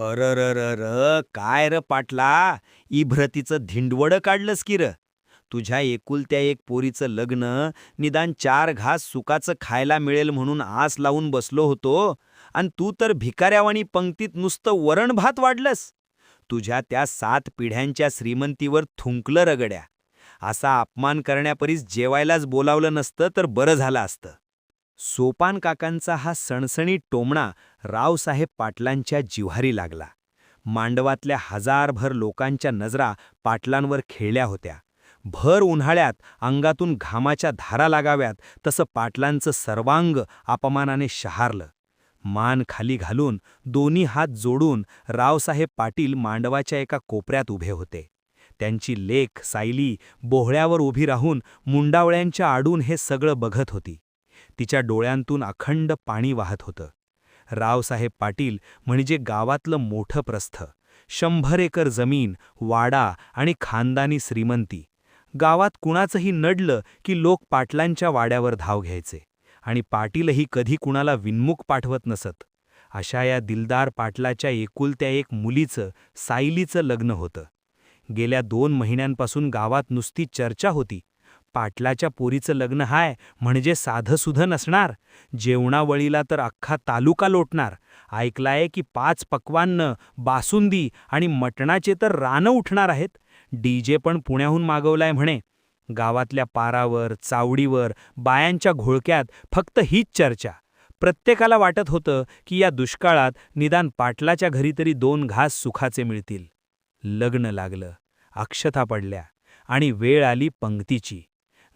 अरररर काय र पाटला? इभ्रतीचं धिंडवडं काढलंस की र? तुझ्या एकुलत्या एक पोरीचं लग्न निदान चार घास सुकाचं खायला मिळेल म्हणून आस लावून बसलो होतो आणि तू तर भिकाऱ्यावाणी पंक्तीत नुसतं वरण भात वाढलंस. तुझ्या त्या सात पिढ्यांच्या श्रीमंतीवर थुंकलं रगड्या. असा अपमान करण्यापरीस जेवायलाच बोलावलं नसतं तर बरं झालं असतं. सोपान काकांचा हा सणसणी टोमणा रावसाहेब पाटलांच्या जिव्हारी लागला. मांडवातल्या हजारभर लोकांच्या नजरा पाटलांवर खेळल्या होत्या. भर उन्हाळ्यात अंगातून घामाच्या धारा लागाव्यात तसं पाटलांचं सर्वांग अपमानाने शहारलं. मान खाली घालून दोन्ही हात जोडून रावसाहेब पाटील मांडवाच्या एका कोपऱ्यात उभे होते. त्यांची लेख सायली बोहळ्यावर उभी राहून मुंडावळ्यांच्या आडून हे सगळं बघत होती. तिच्या डोळ्यांतून अखंड पाणी वाहत होतं. रावसाहेब पाटील म्हणजे गावातलं मोठं प्रस्थ. शंभर एकर जमीन वाडा आणि खानदानी श्रीमंती. गावात कुणाचंही नडलं की लोक पाटलांच्या वाड्यावर धाव घ्यायचे. आणि पाटीलही कधी कुणाला विन्मुख पाठवत नसत. अशा या दिलदार पाटलाच्या एकुलत्या एक मुलीचं सायलीचं लग्न होतं. गेल्या दोन महिन्यांपासून गावात नुसती चर्चा होती. पाटलाच्या पोरीचं लग्न हाय म्हणजे साधंसुधं नसणार. जेवणावळीला तर अख्खा तालुका लोटणार. ऐकलाय की पाच पक्वान्न बासुंदी आणि मटणाचे तर रानं उठणार आहेत. डीजे पण पुण्याहून मागवलाय म्हणे. गावातल्या पारावर चावडीवर बायांच्या घोळक्यात फक्त हीच चर्चा. प्रत्येकाला वाटत होतं की या दुष्काळात निदान पाटलाच्या घरी तरी दोन घास सुखाचे मिळतील. लग्न लागलं. अक्षता पडल्या आणि वेळ आली पंक्तीची.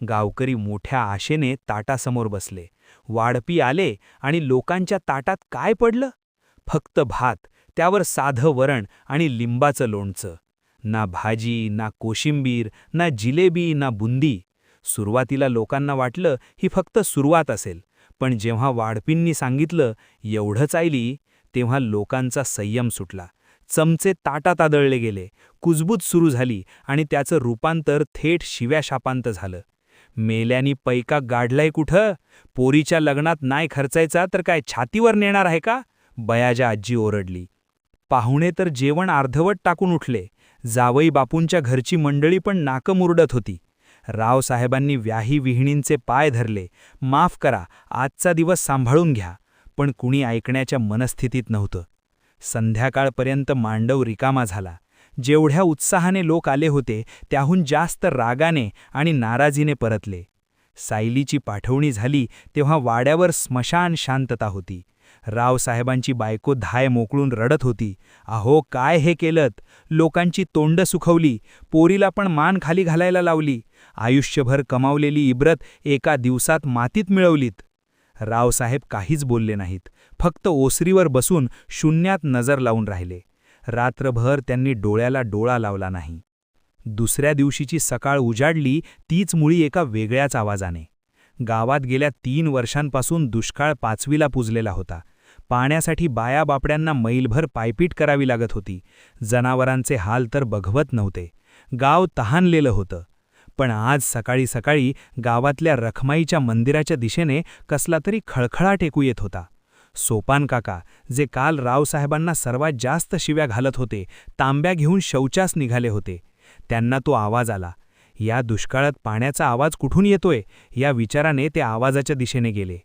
गावकरी मोठ्या आशेने ताटासमोर बसले. वाढपी आले आणि लोकांच्या ताटात काय पडलं? फक्त भात त्यावर साधं वरण आणि लिंबाचं लोणचं. ना भाजी ना कोशिंबीर ना जिलेबी ना बुंदी. सुरुवातीला लोकांना वाटलं ही फक्त सुरुवात असेल पण जेव्हा वाढपींनी सांगितलं एवढंच आयली तेव्हा लोकांचा संयम सुटला. चमचे ताटात आदळले गेले कुजबूज सुरू झाली आणि त्याचं रूपांतर थेट शिव्या शापांत झालं. मेल्यानी पैका गाडलाय कुठं? पोरीच्या लग्नात नाही खर्चायचा तर काय छातीवर नेणार आहे का? बयाजा आजी ओरडली. पाहुणे तर जेवण अर्धवट टाकून उठले. जावई बापूंच्या घरची मंडळी पण नाकं मुरडत होती. रावसाहेबांनी व्याही विहिणींचे पाय धरले. माफ करा आजचा दिवस सांभाळून घ्या. पण कुणी ऐकण्याच्या मनस्थितीत नव्हतं. संध्याकाळपर्यंत मांडव रिकामा झाला. जेवढ्या उत्साहाने लोक आले होते त्याहून जास्त रागाने आणि नाराजीने परतले. सायलीची पाठवणी झाली तेव्हा वाड्यावर स्मशान शांतता होती. रावसाहेबांची बायको धाय मोकळून रडत होती. अहो काय हे केलत? लोकांची तोंड सुखवली पोरीला पण मान खाली घालायला लावली. आयुष्यभर कमावलेली इब्रत एका दिवसात मातीत मिळवलीत. रावसाहेब काहीच बोलले नाहीत. फक्त ओसरीवर बसून शून्यात नजर लावून राहिले. रात्रभर त्यांनी डोळ्याला डोळा लावला नाही. दुसऱ्या दिवशीची सकाळ उजाडली तीच मुळी एका वेगळ्याच आवाजाने. गावात गेल्या तीन वर्षांपासून दुष्काळ पाचवीला पुजलेला होता. पाण्यासाठी बाया बापड्यांना मैलभर पायपीट करावी लागत होती. जनावरांचे हाल तर बघवत नव्हते. गाव तहानलेलं होतं. पण आज सकाळी सकाळी गावातल्या रखमाईच्या मंदिराच्या दिशेने कसला तरी खळखळा टेकू येत होता. सोपान काका जे काल रावसाहेबांना सर्वात जास्त शिव्या घालत होते तांब्या घेऊन शौचास निघाले होते. त्यांना तो आवाज आला. या दुष्काळात पाण्याचा आवाज कुठून येतोय? या विचाराने ते आवाजाच्या दिशेने गेले.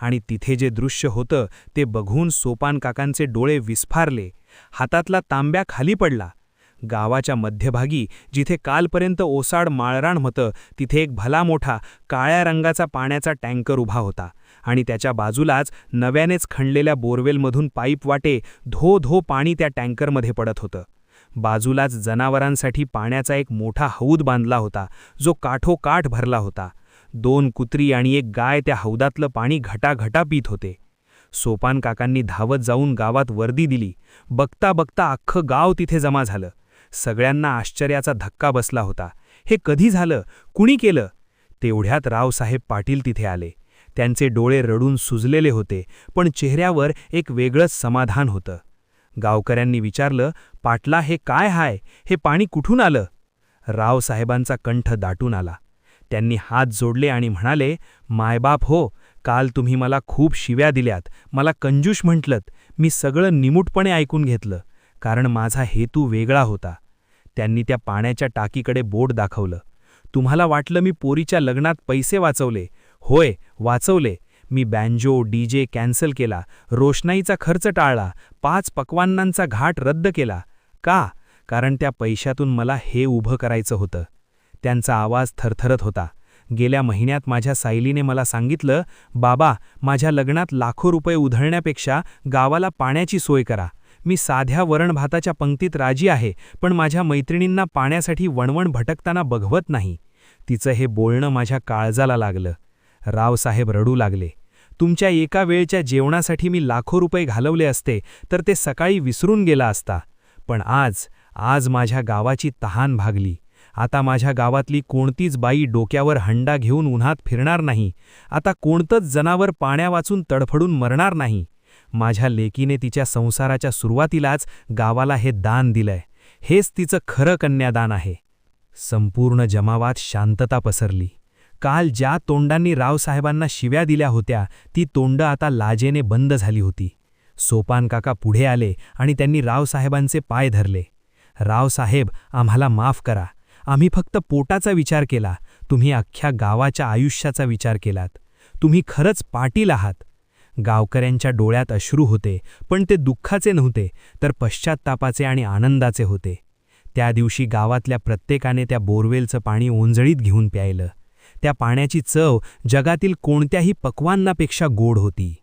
आणि तिथे जे दृश्य होतं ते बघून सोपान काकांचे डोळे विस्फारले. हातातला तांब्या खाली पडला. गावाच्या मध्यभागी जिथे कालपर्यंत ओसाड माळराण होतं तिथे एक भला मोठा काळ्या रंगाचा पाण्याचा टँकर उभा होता. आणि त्याच्या बाजूलाच नव्यानेच खणलेल्या बोरवेलमधून पाईप वाटे धो धो पाणी त्या टँकरमध्ये पडत होतं. बाजूलाच जनावरांसाठी पाण्याचा एक मोठा हौद बांधला होता जो काठोकाठ भरला होता. दोन कुत्री आणि एक गाय त्या हौदातलं पाणी घटाघटा पीत होते. सोपान काकांनी धावत जाऊन गावात वर्दी दिली. बघता बघता अख्खं गाव तिथे जमा झालं. सगळ्यांना आश्चर्याचा धक्का बसला होता. हे कधी झालं? कुणी केलं? तेवढ्यात रावसाहेब पाटील तिथे आले. त्यांचे डोळे रडून सुजलेले होते पण चेहऱ्यावर एक वेगळंच समाधान होतं. गावकऱ्यांनी विचारलं पाटला हे काय हाय? हे पाणी कुठून आलं? रावसाहेबांचा कंठ दाटून आला. त्यांनी हात जोडले आणि म्हणाले मायबाप हो काल तुम्ही मला खूप शिव्या दिल्यात. मला कंजूष म्हटलत. मी सगळं निमूटपणे ऐकून घेतलं कारण माझा हेतू वेगळा होता. त्यांनी त्या पाण्याच्या टाकीकडे बोट दाखवलं. तुम्हाला वाटलं मी पोरीच्या लग्नात पैसे वाचवले. होय वाचवले. मी बँजो डीजे कॅन्सल केला. रोषणाईचा खर्च टाळला. पाच पक्वान्नांचा घाट रद्द केला. का? कारण त्या पैशातून मला हे उभं करायचं होतं. त्यांचा आवाज थरथरत होता. गेल्या महिन्यात माझ्या सायलीने मला सांगितलं बाबा माझ्या लग्नात लाखो रुपये उधळण्यापेक्षा गावाला पाण्याची सोय करा. मी साध्या वरण भाताच्या पंक्तीत राजी आहे पण माझ्या मैत्रिणींना पाण्यासाठी वणवण भटकताना बघवत नाही. तिचं हे बोलणं माझ्या काळजाला लागलं. रावसाहेब रडू लागले. तुमच्या एका वेळच्या जेवणासाठी मी लाखो रुपये घालवले असते तर ते सकाळी विसरून गेला असता. पण आज आज माझ्या गावाची तहान भागली. आता माझ्या गावातली कोणतीच बाई डोक्यावर हंडा घेऊन उन्हात फिरणार नाही. आता कोणतंच जनावर पाण्या वाचून तडफडून मरणार नाही. माझ्या लेकीने तिच्या संसाराच्या सुरुवातीलाच गावाला हे दान दिलंय. हेच तिचं खरं कन्यादान आहे. संपूर्ण जमावात शांतता पसरली. काल ज्या तोंडांनी रावसाहेबांना शिव्या दिल्या होत्या ती तोंड आता लाजेने बंद झाली होती. सोपान काका पुढे आले आणि त्यांनी रावसाहेबांचे पाय धरले. रावसाहेब आम्हाला माफ करा. आम्ही फक्त पोटाचा विचार केला. तुम्ही अख्ख्या गावाच्या आयुष्याचा विचार केलात. तुम्ही खरंच पाटील आहात. गावकऱ्यांच्या डोळ्यात अश्रू होते पण ते दुःखाचे नव्हते तर पश्चात्तापाचे आणि आनंदाचे होते. त्या दिवशी गावातल्या प्रत्येकाने त्या बोरवेलचं पाणी ओंजळीत घेऊन प्यायलं. त्या पाण्याची चव जगातील कोणत्याही पक्वांनापेक्षा गोड होती.